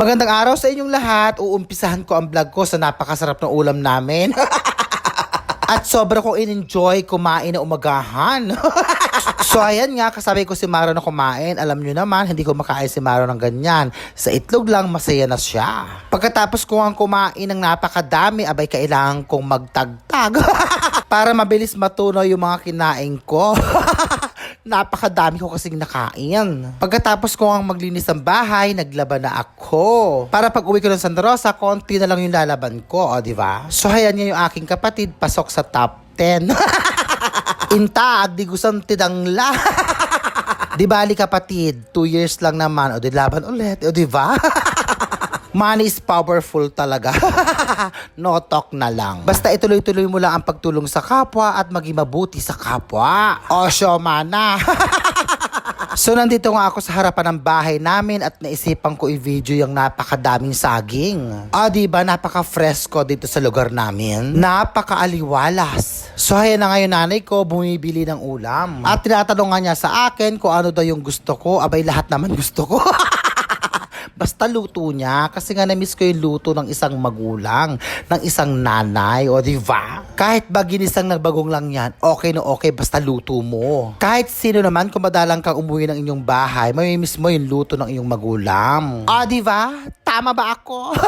Magandang araw sa inyong lahat. Uumpisahan ko ang vlog ko sa napakasarap ng ulam namin. At sobra ko in-enjoy kumain na umagahan. so ayan nga, kasabay ko si Maro na kumain. Alam nyo naman, hindi ko makain si Maro ng ganyan. Sa itlog lang, masaya na siya. Pagkatapos ko ang kumain ng napakadami, abay kailangan kong magtagtag. Para mabilis matunaw yung mga kinain ko. Napakadami ko kasing nakain. Pagkatapos ko ang maglinis ng bahay, naglaban na ako. Para pag uwi ko ng Santa Rosa, konti na lang yung lalaban ko, o di ba? So hayan niya yung aking kapatid, pasok sa top 10. Inta, agdi gusang tidangla. di bali kapatid, 2 years lang naman, o di laban ulit, o di ba? Money is powerful talaga. no talk na lang. Basta ituloy-tuloy mo lang ang pagtulong sa kapwa at maging mabuti sa kapwa. O mana. so nandito nga ako sa harapan ng bahay namin at naisipan ko i-video yung napakadaming saging. Ah, di ba napaka-fresco dito sa lugar namin? Napaka-aliwalas. So ayan na ngayon nanay ko bumibili ng ulam. At tinatanong nga niya sa akin kung ano daw yung gusto ko. Abay lahat naman gusto ko. Basta luto niya kasi nga na-miss ko yung luto ng isang magulang, ng isang nanay, o di ba? Kahit ba ginisang nagbagong lang yan, okay na okay basta luto mo. Kahit sino naman kung madalang kang umuwi ng inyong bahay, may miss mo yung luto ng iyong magulang. O di ba? Tama ba ako?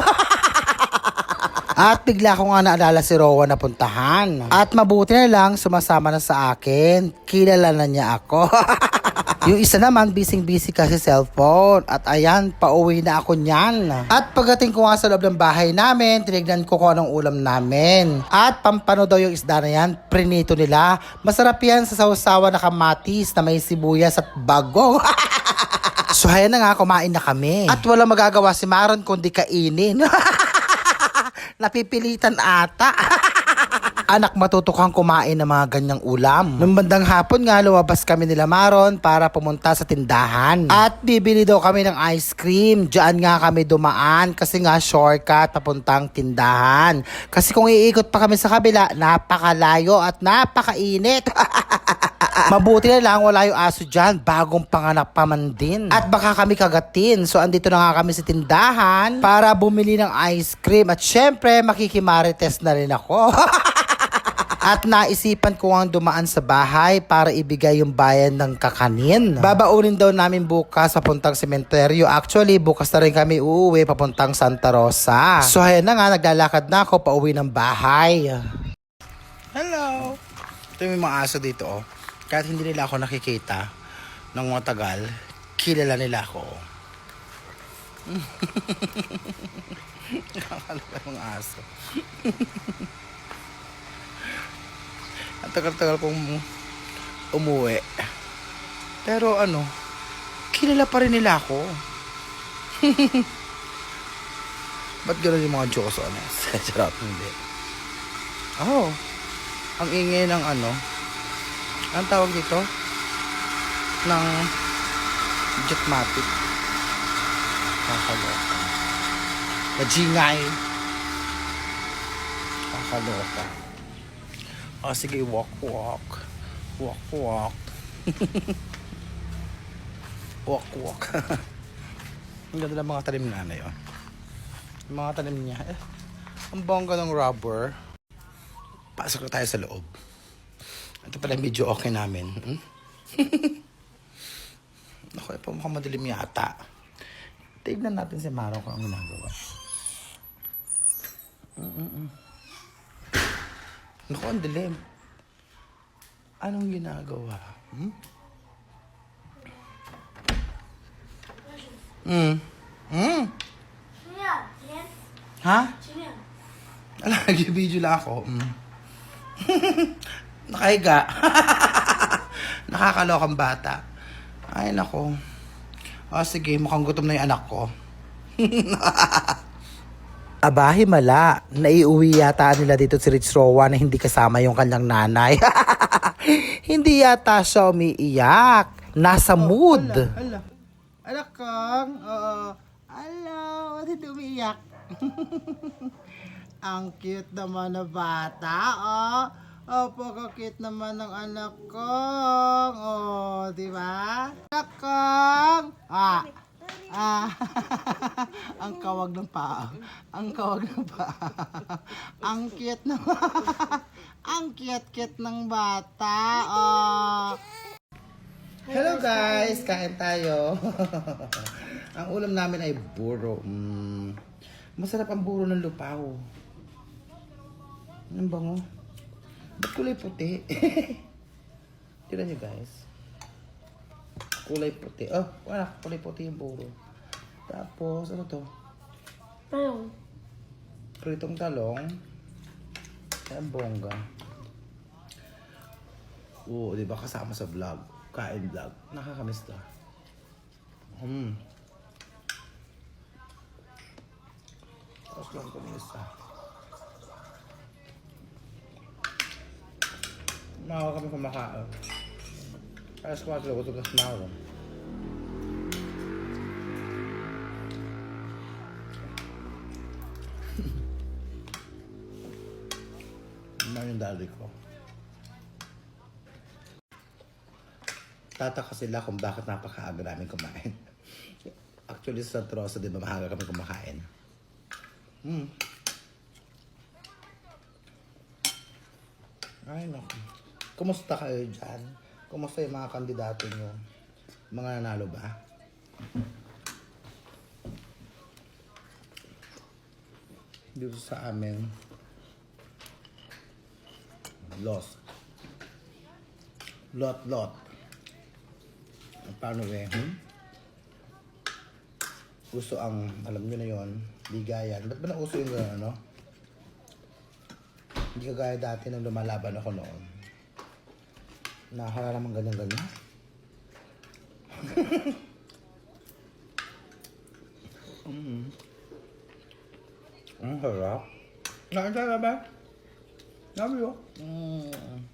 At bigla ko nga naalala si Rowan na puntahan. At mabuti na lang, sumasama na sa akin. Kilala na niya ako. yung isa naman, busy-busy kasi cellphone. At ayan, pauwi na ako niyan. At pagdating ko nga sa loob ng bahay namin, tinignan ko kung anong ulam namin. At pampano daw yung isda na yan, prinito nila. Masarap yan sa sausawa na kamatis na may sibuyas at bagong. so ayan na nga, kumain na kami. At wala magagawa si Maron kundi kainin. Napipilitan ata. Anak, matuto kang kumain ng mga ganyang ulam. Nung bandang hapon nga, lumabas kami nila Maron para pumunta sa tindahan. At bibili daw kami ng ice cream. Diyan nga kami dumaan kasi nga shortcut papuntang tindahan. Kasi kung iikot pa kami sa kabila, napakalayo at napakainit. Mabuti na lang wala yung aso dyan, bagong panganak pa man din. At baka kami kagatin. So andito na nga kami sa tindahan para bumili ng ice cream. At syempre, makikimarites na rin ako. At naisipan ko ang dumaan sa bahay para ibigay yung bayan ng kakanin. Babaunin daw namin bukas papuntang sementeryo. Actually, bukas na rin kami uuwi papuntang Santa Rosa. So ayan na nga, naglalakad na ako pauwi ng bahay. Hello! Ito yung mga aso dito oh. Kahit hindi nila ako nakikita ng matagal, kilala nila ako. Nakakalaga ng aso. Ang tagal-tagal kong umuwi. Pero ano, kilala pa rin nila ako. Ba't gano'n yung mga jokes on it? Charot, hindi. Oh, ang ingay ng ano, ang tawag dito? Ng jetmatic. Kakaloka. Najingay. Kakaloka. O sige, walk, walk. Walk, walk. walk, walk. ang ganda ng mga talim nga na yun. Mga talim niya. Eh, ang bongga ng rubber. Pasok na tayo sa loob. Ito pala medyo okay namin. Hmm? Ako, pa mukhang madilim yata. Tignan natin si Maro kung ang ginagawa. Mm-mm. Naku, ang dilim. Anong ginagawa? Hmm? Hmm? Hmm? Ha? Sino yan? Ala, nag-video lang ako. Mm. Nakahiga. Nakakalokang bata. Ay, nako. O, sige, mukhang gutom na yung anak ko. Abahi mala, naiuwi yata nila dito si Rich Rowan na hindi kasama yung kanyang nanay. hindi yata siya umiiyak. Nasa mood. Ala, ala kang, oo. Ala, ba't hindi umiiyak? Ang cute naman na bata, oh. Opo, kakit naman ng anak ko. Oh, di ba? Anak kong. Ah. Ah, ang kawag ng paa. Ang kawag ng paa. ang cute ng ang cute-cute ng bata. Oh. Hello guys, kain tayo. ang ulam namin ay buro. Mm, masarap ang buro ng lupaw. Ang bango. Ba't kulay puti? Tignan nyo guys. Kulay puti. Oh, wala. Kulay puti yung buro. Tapos, ano to? Ayun. Pritong talong. Ay, ang bongga. Oo, di ba kasama sa vlog? Kain vlog. Nakakamiss to. Hmm. Tapos lang ko ng isa. Mahawa kami kumakain. Alas 4 ko ito kasi mahawa. Ano yung daddy ko? Tataka sila kung bakit napakaaga namin kumain. Actually, sa Troso, di ba, maaga kami kumakain. Hmm. Ay, naku. Kumusta kayo dyan? Kumusta yung mga kandidato nyo? Mga nanalo ba? Dito sa amin, lost. Lot, lot. Paano eh? Hmm? Gusto ang, alam nyo na yon bigayan. Ba't ba nauso yung gano'n, ano? Hindi kagaya dati nung lumalaban ako noon. Nakakala naman ganyan-ganyan. mm. Ang harap. Nakita ka ba? Sabi ko. Mm.